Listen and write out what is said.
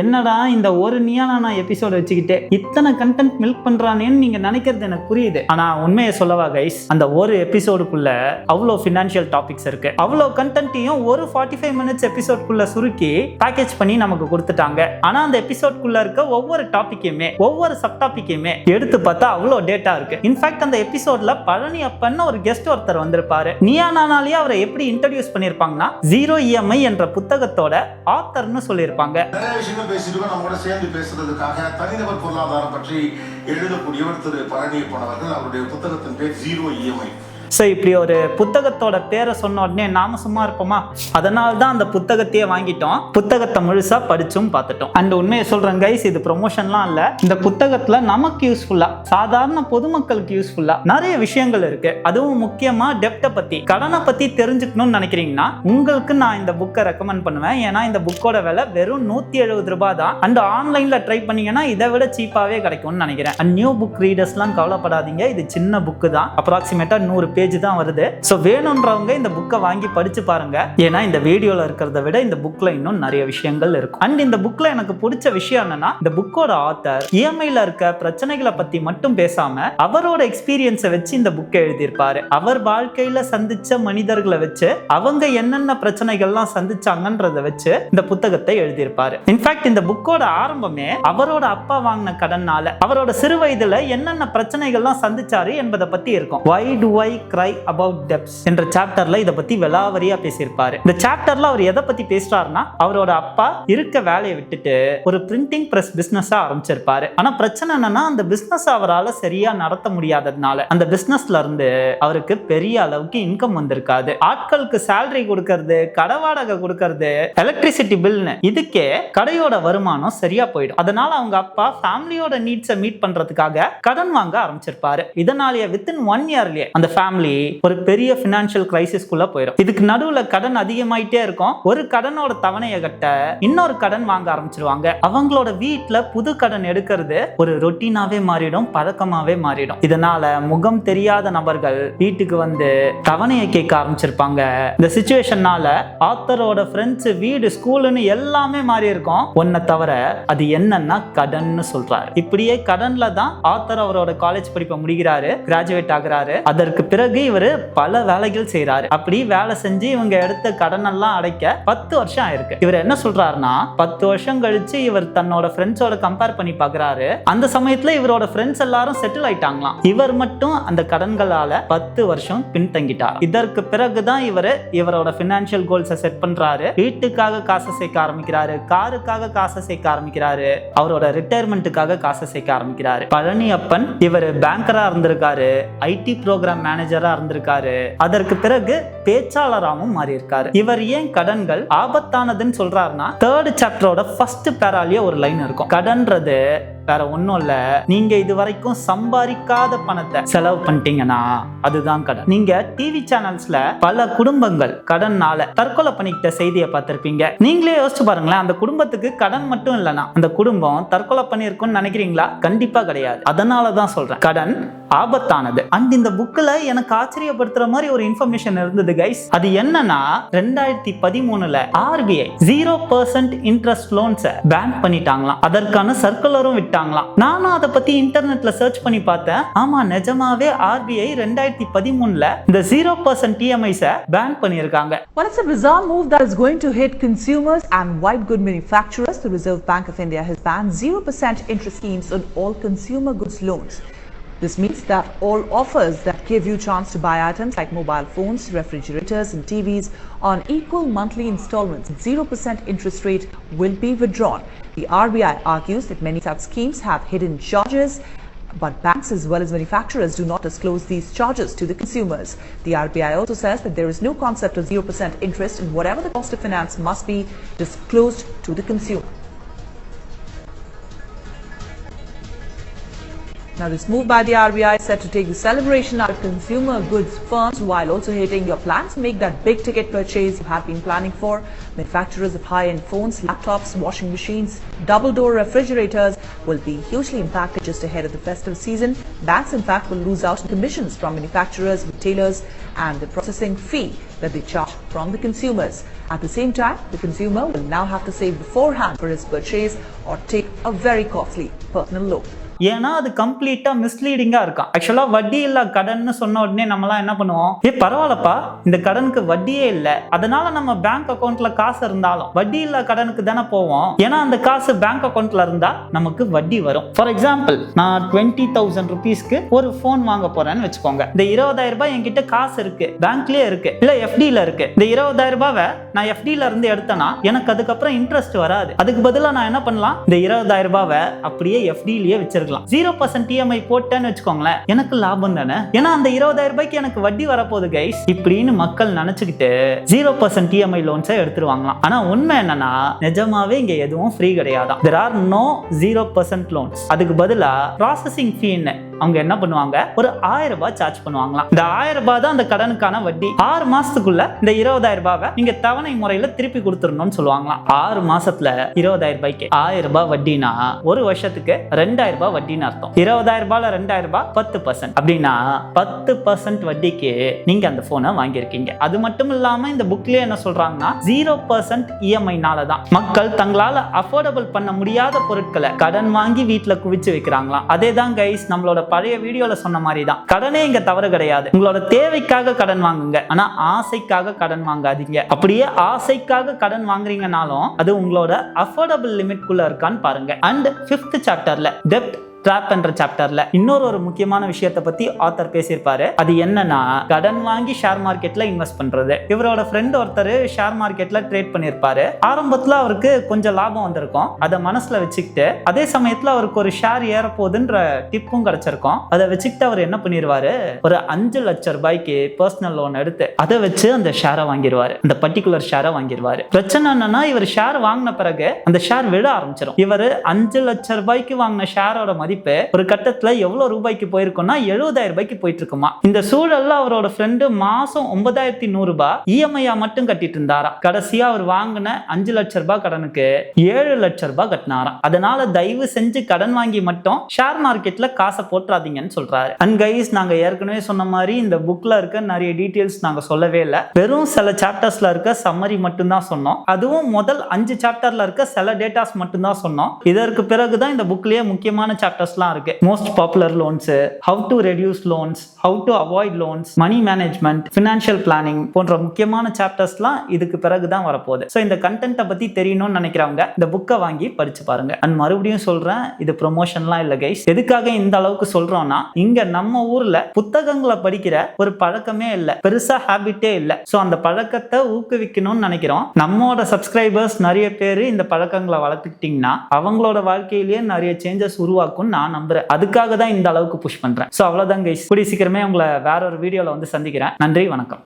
என்னடா இந்த ஒரு நியானா எபிசோட் வச்சுக்கிட்டு இத்தனை கண்டென்ட் மில்க் பண்றானேன்னு நீங்க நினைக்கிறது எனக்கு புரியுது. ஆனா உண்மையை சொல்லவா கைஸ் அந்த ஒரு எபிசோடுக்குள்ள அவ்வளோ ஃபினான்ஷியல் டாபிக்ஸ் இருக்கு. அவ்வளோ கண்டென்ட்டையும் ஒரு ஃபார்ட்டி ஃபைவ் மினிட்ஸ் எபிசோட்குள்ள சுருக்கி பேக்கேஜ் பண்ணி நமக்கு கொடுத்துட்டாங்க. ஆனா அந்த எபிசோட்குள்ள இருக்க ஒவ்வொரு டாபிக்கையுமே ஒவ்வொரு சப் டாபிக்கையுமே எடுத்து பார்த்தா அவ்வளோ டேட்டா இருக்கு. இன்ஃபேக்ட் அந்த எபிசோட்ல பழனி அப்பன்னு ஒரு கெஸ்ட் ஒருத்தர் வந்திருப்பாரு. நியானானாலேயே அவரை எப்படி இன்ட்ரடியூஸ் பண்ணியிருப்பாங்கன்னா ஜீரோ இஎம்ஐ என்ற புத்தகத்தோட ஆத்தர்னு சொல்லியிருப்பாங்க. பேசிட்டு இருக்கோம் நம்ம கூட சேர்ந்து பேசுறதுக்காக தனிநபர் பொருளாதாரம் பற்றி எழுதக்கூடியவர் திரு பழனியப்பன் அவர்கள். அவருடைய புத்தகத்தின் பேர் ஜீரோ இஎம்ஐ. ஸோ இப்படி ஒரு புத்தகத்தோட பேரை சொன்ன உடனே நாம சும்மா இருப்போமா? அதனால தான் அந்த புத்தகத்தையே வாங்கிட்டோம். புத்தகத்தை முழுசா படிச்சும் பார்த்துட்டோம். அண்ட் உண்மையை சொல்றேன் கைஸ் இது ப்ரொமோஷன்லாம் இல்ல. இந்த புத்தகத்துல நமக்கு யூஸ்ஃபுல்லா சாதாரண பொதுமக்களுக்கு யூஸ்ஃபுல்லா நிறைய விஷயங்கள் இருக்கு. அதுவும் முக்கியமா டெப்டை பத்தி. கடனை பத்தி தெரிஞ்சுக்கணும்னு நினைக்கிறீங்கன்னா உங்களுக்கு நான் இந்த புக்கை ரெக்கமெண்ட் பண்ணுவேன். ஏன்னா இந்த புக்கோட விலை வெறும் நூத்தி எழுபது ரூபாய் தான். அண்ட் ஆன்லைன்ல ட்ரை பண்ணீங்கன்னா இதை விட சீப்பாவே கிடைக்கும்னு நினைக்கிறேன். அண்ட் நியூ புக் ரீடர்ஸ்லாம் கவலைப்படாதீங்க. இது சின்ன புக்கு தான். அப்ராக்சிமேட்டா நூறு பேஜ் தான் வருது. ஸோ வேணுன்றவங்க இந்த புக்கை வாங்கி படிச்சு பாருங்க. ஏன்னா இந்த வீடியோல இருக்கிறத விட இந்த புக்ல இன்னும் நிறைய விஷயங்கள் இருக்கும். அண்ட் இந்த புக்ல எனக்கு பிடிச்ச விஷயம் என்னன்னா இந்த புக்கோட ஆத்தர் இஎம்ஐல இருக்க பிரச்சனைகளை பத்தி மட்டும் பேசாம அவரோட எக்ஸ்பீரியன்ஸை வச்சு இந்த புக்கை எழுதியிருப்பாரு. அவர் வாழ்க்கையில சந்திச்ச மனிதர்களை வச்சு அவங்க என்னென்ன பிரச்சனைகள்லாம் சந்திச்சாங்கன்றத வச்சு இந்த புத்தகத்தை எழுதியிருப்பாரு. இன்ஃபேக்ட் இந்த புக்கோட ஆரம்பமே அவரோட அப்பா வாங்கின கடன்னால அவரோட சிறு வயதுல என்னென்ன பிரச்சனைகள்லாம் சந்திச்சாரு என்பதை பத்தி இருக்கும். Why do I cry about debts என்ற சாப்டர்ல இதை பத்தி விலாவரியா பேசியிருப்பாரு. இந்த சாப்டர்ல அவர் எதை பத்தி பேசுறாருன்னா அவரோட அப்பா இருக்க வேலையை விட்டுட்டு ஒரு பிரிண்டிங் பிரஸ் பிசினஸா ஆரம்பிச்சிருப்பாரு. ஆனா பிரச்சனை என்னன்னா அந்த பிசினஸ் அவரால் சரியா நடத்த முடியாததுனால அந்த பிசினஸ்ல இருந்து அவருக்கு பெரிய அளவுக்கு இன்கம் வந்திருக்காது. ஆட்களுக்கு சேலரி கொடுக்கறது கடை வாடகை கொடுக்கறது எலக்ட்ரிசிட்டி பில்னு இதுக்கே கடையோட வருமானம் சரியா போயிடும். அதனால அவங்க அப்பா ஃபேமிலியோட நீட்ஸை மீட் பண்றதுக்காக கடன் வாங்க ஆரம்பிச்சிருப்பாரு. இதனாலேயே வித்தின் ஒன் இயர்லயே அந்த ஃபேமிலி ஒரு பெரிய ஃபினான்ஷியல் கிரைசிஸ்குள்ள போயிடும் இதுக்கு நடுவுல கடன் அதிகமாயிட்டே இருக்கும். ஒரு கடனோட தவணையை கட்ட இன்னொரு கடன் வாங்க ஆரம்பிச்சிருவாங்க. அவங்களோட வீட்ல புது கடன் எடுக்கிறது ஒரு ரொட்டீனாவே மாறிடும் பழக்கமாவே மாறிடும். இதனால முகம் தெரியாத நபர்கள் வீட்டுக்கு வந்து தவணையை கேட்க ஆரம்பிச்சிருப்பாங்க. இந்த சுச்சுவேஷன்னால ஆத்தரோட ஃப்ரெண்ட்ஸ் வீடு ஸ்கூலுன்னு எல்லாமே மாறி இருக்கும். ஒன்ன தவிர அது என்னன்னா கடன்னு சொல்றாரு. இப்படியே கடன்ல தான் ஆத்தர் அவரோட காலேஜ் படிப்பை முடிக்கிறாரு கிராஜுவேட் ஆகுறாரு. அதற்கு பிறகு இவர் பல வேலைகள் செய்யறாரு அப்படி வேலை செஞ்சு இவங்க எடுத்த கடன் எல்லாம் அடைக்க பத்து வருஷம் ஆயிருக்கு. இவர் என்ன சொல்றாருன்னா பத்து வருஷம் கழிச்சு இவர் தன்னோட ஃப்ரெண்ட்ஸோட கம்பேர் பண்ணி பாக்குறாரு. அந்த சமயத்துல இவரோட ஃப்ரெண்ட்ஸ் எல்லாரும் செட்டில் ஆயிட்டாங்களாம். இவர் மட்டும் அந்த கடன்களால பத்து வருஷம் பின்தங்கிட்டார். இதற்கு பிறகுதான் இவர் இவரோட பினான்சியல் கோல்ஸை செட் பண்றாரு. வீட்டுக்காக காசை சேர்க்க ஆரம்பிக்கிறாரு. காருக்காக காசை சேர்க்க ஆரம்பிக்கிறாரு. அவரோட ரிட்டையர்மெண்ட்டுக்காக காசை சேர்க்க ஆரம்பிக்கிறாரு. பழனி அப்பன் இவர் பேங்கரா இருந்திருக்காரு. ஐடி ப்ரோக்ராம் மேனேஜர் இருந்திருக்காரு. அதற்கு பிறகு பேச்சாளராகவும் மாறி இருக்காரு இவர் ஏன் கடன்கள் ஆபத்தானதுன்னு சொல்றாருன்னா தேர்ட் சாப்டரோட ஃபர்ஸ்ட் பேராலேயே ஒரு லைன் இருக்கும். கடன்றது வேற ஒன்றும் இல்லை. நீங்க இது வரைக்கும் சம்பாதிக்காத பணத்தை செலவு பண்ணிட்டீங்கன்னா அதுதான் கடன். நீங்க டிவி சேனல்ஸ்ல பல குடும்பங்கள் கடன்னால தற்கொலை பண்ணிக்கிட்ட செய்தியை பார்த்துருப்பீங்க. நீங்களே யோசிச்சு பாருங்களேன் அந்த குடும்பத்துக்கு கடன் மட்டும் இல்லைனா அந்த குடும்பம் தற்கொலை பண்ணியிருக்கும்னு நினைக்கிறீங்களா? கண்டிப்பா கிடையாது. அதனால தான் சொல்றேன் கடன் ஆபத்தானது. அண்ட் இந்த புக்கில் எனக்கு ஆச்சரியப்படுத்துற மாதிரி ஒரு இன்ஃபர்மேஷன் இருந்தது கைஸ் அது என்னன்னா ரெண்டாயிரத்தி பதிமூணுல ஆர்பிஐ ஜீரோ பர்சன்ட் இன்ட்ரெஸ்ட் லோன்ஸை பேன் பண்ணிட்டாங்களாம். அதற்கான சர்க்குலரும் விட்டாங்களாம் நானும் அதை பத்தி இன்டர்நெட்ல சர்ச் பண்ணி பார்த்தேன் ஆமா நிஜமாவே ஆர்பிஐ ரெண்டாயிரத்தி பதிமூணுல இந்த ஜீரோ பர்சன்ட் டிஎம்ஐஸை பேன் பண்ணியிருக்காங்க Well, it's a bizarre move that is going to hit consumers and white good manufacturers. The Reserve Bank of India has banned 0% interest schemes on all consumer goods loans. This means that all offers that give you chance to buy items like mobile phones, refrigerators and TVs on equal monthly installments at 0% interest rate will be withdrawn. The RBI argues that many such schemes have hidden charges but banks as well as manufacturers do not disclose these charges to the consumers. The RBI also says that there is no concept of 0% interest and whatever the cost of finance must be disclosed to the consumer. Now, this move by the RBI is set to take the celebration out of consumer goods firms while also hitting your plans to make that big ticket purchase you have been planning for. Manufacturers of high-end phones, laptops, washing machines, double-door refrigerators will be hugely impacted just ahead of the festive season. Banks, in fact, will lose out on commissions from manufacturers, retailers, and the processing fee that they charge from the consumers. At the same time, the consumer will now have to save beforehand for his purchase or take a very costly personal loan. ஏன்னா அது கம்ப்ளீட்டா மிஸ்லீடிங்கா இருக்கும் ஆக்சுவலா வட்டி இல்ல கடன்னு சொன்ன உடனே நம்மலாம் என்ன பண்ணுவோம்? ஏ பரவாயில்லப்பா இந்த கடனுக்கு வட்டியே இல்ல. அதனால நம்ம பேங்க் அக்கௌண்ட்ல காசு இருந்தாலும் வட்டி இல்ல கடனுக்கு தானே போவோம். ஏன்னா அந்த காசு பேங்க் அக்கௌண்ட்ல இருந்தா நமக்கு வட்டி வரும். ஃபார் எக்ஸாம்பிள் நான் டுவெண்ட்டி தௌசண்ட் ருபீஸ்க்கு ஒரு ஃபோன் வாங்க போறேன்னு வச்சுக்கோங்க. இந்த இருபதாயிரம் ரூபாய் என்கிட்ட காசு இருக்கு. பேங்க்லயே இருக்கு. இல்ல எஃப்டில இருக்கு. இந்த இருபதாயிரம் ரூபாவை நான் எஃப்டில இருந்து எடுத்தேன்னா எனக்கு அதுக்கப்புறம் இன்ட்ரெஸ்ட் வராது. அதுக்கு பதிலாக நான் என்ன பண்ணலாம்? இந்த இருபதாயிரம் ரூபாவை அப்படியே எஃப்டிலேயே வச்சிருக்கலாம் ஜீரோ பர்சன்ட் இஎம்ஐ போட்டேன்னு வச்சுக்கோங்களேன். எனக்கு லாபம் தானே? ஏன்னா அந்த இருபதாயிரம் ரூபாய்க்கு எனக்கு வட்டி வரப்போகுது கைஸ் இப்படின்னு மக்கள் நினைச்சுக்கிட்டு ஜீரோ பர்சன்ட் இஎம்ஐ லோன்ஸை எடுத்துருவாங்களாம். ஆனா உண்மை என்னன்னா நிஜமாவே இங்க எதுவும் ஃப்ரீ கிடையாது there are no zero percent loans அதுக்கு பதிலா ப்ராசஸிங் ஃபீன்னு அவங்க என்ன பண்ணுவாங்க? ஒரு ஆயிரம் ரூபாய் சார்ஜ் பண்ணுவாங்களாம். இந்த ஆயிரம் ரூபாய் தான் அந்த கடனுக்கான வட்டி. ஆறு மாசத்துக்குள்ள இந்த இருபதாயிரம் ரூபாவை நீங்க தவணை முறையில திருப்பி கொடுத்துடணும்னு சொல்லுவாங்களாம். ஆறு மாசத்துல இருபதாயிரம் ரூபாய்க்கு ஆயிரம் ரூபாய் வட்டினா ஒரு வருஷத்துக்கு ரெண்டாயிரம் ரூபாய் வட்டின்னு அர்த்தம். இருபதாயிரம் ரூபாய்ல ரெண்டாயிரம் ரூபாய் பத்து பர்சன்ட் அப்படின்னா பத்து பர்சன்ட் வட்டிக்கு நீங்க அந்த போனை வாங்கியிருக்கீங்க. அது மட்டும் இல்லாம இந்த புக்லயே என்ன சொல்றாங்கன்னா ஜீரோ பர்சன்ட் இஎம்ஐனால தான் மக்கள் தங்களால அஃபோர்டபுள் பண்ண முடியாத பொருட்களை கடன் வாங்கி வீட்டுல குவிச்சு வைக்கிறாங்களாம். அதே தான் கைஸ் நம்மளோட பழைய வீடியோல சொன்ன மாதிரி தான் கடனே இங்க தவறு கிடையாது. உங்களோட தேவைக்காக கடன் வாங்குங்க. ஆனா ஆசைக்காக கடன் வாங்காதீங்க. அப்படியே ஆசைக்காக கடன் வாங்குறீங்கனாலும் அது உங்களோட அஃபோர்டபுள் லிமிட் குள்ள இருக்கான்னு பாருங்க. அண்ட் ஃபிஃப்த் சாப்டர்ல டெப்ட் ட்ராப் பண்ற சாப்டர்ல இன்னொரு ஒரு முக்கியமான விஷயத்த பத்தி ஆத்தர் பேசியிருப்பாரு. அது என்னன்னா கடன் வாங்கி ஷேர் மார்க்கெட்ல இன்வெஸ்ட் பண்றது. இவரோட ஃப்ரெண்ட் ஒருத்தர் ஷேர் மார்க்கெட்ல ட்ரேட் பண்ணியிருப்பாரு. ஆரம்பத்துல அவருக்கு கொஞ்சம் லாபம் வந்திருக்கும். அதை மனசுல வச்சுக்கிட்டு அதே சமயத்துல அவருக்கு ஒரு ஷேர் ஏற போகுதுன்ற டிப்பும் கிடைச்சிருக்கும். அதை வச்சுக்கிட்டு அவர் என்ன பண்ணிடுவாரு ஒரு அஞ்சு லட்சம் ரூபாய்க்கு பர்சனல் லோன் எடுத்து அதை வச்சு அந்த ஷேரை வாங்கிடுவாரு அந்த பர்டிகுலர் ஷேரை வாங்கிடுவாரு பிரச்சனை என்னன்னா இவர் ஷேர் வாங்கின பிறகு அந்த ஷேர் விழ ஆரம்பிச்சிடும் இவர் அஞ்சு லட்சம் ரூபாய்க்கு வாங்கின ஷேரோட மதிப்பு ஒரு கட்டத்துல எவ்வளவு ரூபாய்க்கு போயிருக்கும்னா எழுபதாயிரம் ரூபாய்க்கு போயிட்டு இருக்குமா இந்த சூழல்ல அவரோட ஃப்ரெண்டு மாசம் ஒன்பதாயிரத்தி நூறு ரூபாய் இஎம்ஐயா மட்டும் கட்டிட்டு இருந்தாராம் கடைசியா அவர் வாங்கின அஞ்சு லட்சம் ரூபாய் கடனுக்கு ஏழு லட்சம் ரூபாய் கட்டினாராம். அதனால தயவு செஞ்சு கடன் வாங்கி மட்டும் ஷேர் மார்க்கெட்ல காசை போட்டுறாதீங்கன்னு சொல்றாரு. அண்ட் கைஸ் நாங்க ஏற்கனவே சொன்ன மாதிரி இந்த புக்ல இருக்க நிறைய டீட்டெயில்ஸ் நாங்க சொல்லவே இல்லை. வெறும் சில சாப்டர்ஸ்ல இருக்க சம்மரி மட்டும்தான் சொன்னோம். அதுவும் முதல் அஞ்சு சாப்டர்ல இருக்க சில டேட்டாஸ் மட்டும்தான் சொன்னோம். இதற்கு பிறகுதான் இந்த புக்லயே முக்கியமான சாப்டர்ஸ்லாம் இருக்கு. Most popular loans how to reduce loans how to avoid loans money management financial planning போன்ற முக்கியமான சாப்டர்ஸ்லாம் இதுக்கு பிறகு தான் வரப்போகுது. ஸோ இந்த கண்டென்ட்டை பற்றி தெரியணும்னு நினைக்கிறவங்க இந்த புக்கை வாங்கி படிச்சு பாருங்க. அண்ட் மறுபடியும் சொல்றேன் இது ப்ரொமோஷன்லாம் இல்லை கைஸ் எதுக்காக இந்த அளவுக்கு சொல்றோம்னா இங்க நம்ம ஊர்ல புத்தகங்களை படிக்கிற ஒரு பழக்கமே இல்லை. பெருசா ஹேபிட்டே இல்லை. ஸோ அந்த பழக்கத்தை ஊக்குவிக்கணும்னு நினைக்கிறோம். நம்மோட சப்ஸ்கிரைபர்ஸ் நிறைய பேர் இந்த பழக்கங்களை வளர்த்துக்கிட்டிங்கன்னா அவங்களோட வாழ்க்கையிலேயே நிறைய சேஞ்சஸ் உருவாக்கும்னு நான் நம்புறேன். அதுக்காக தான் இந்த அளவுக்கு புஷ் பண்றேன். ஸோ அவ்வளோதான் கைஸ் கூடிய சீக்கிரமே உங்களை வேற ஒரு வீடியோவில் வந்து சந்திக்கிறேன். நன்றி வணக்கம்.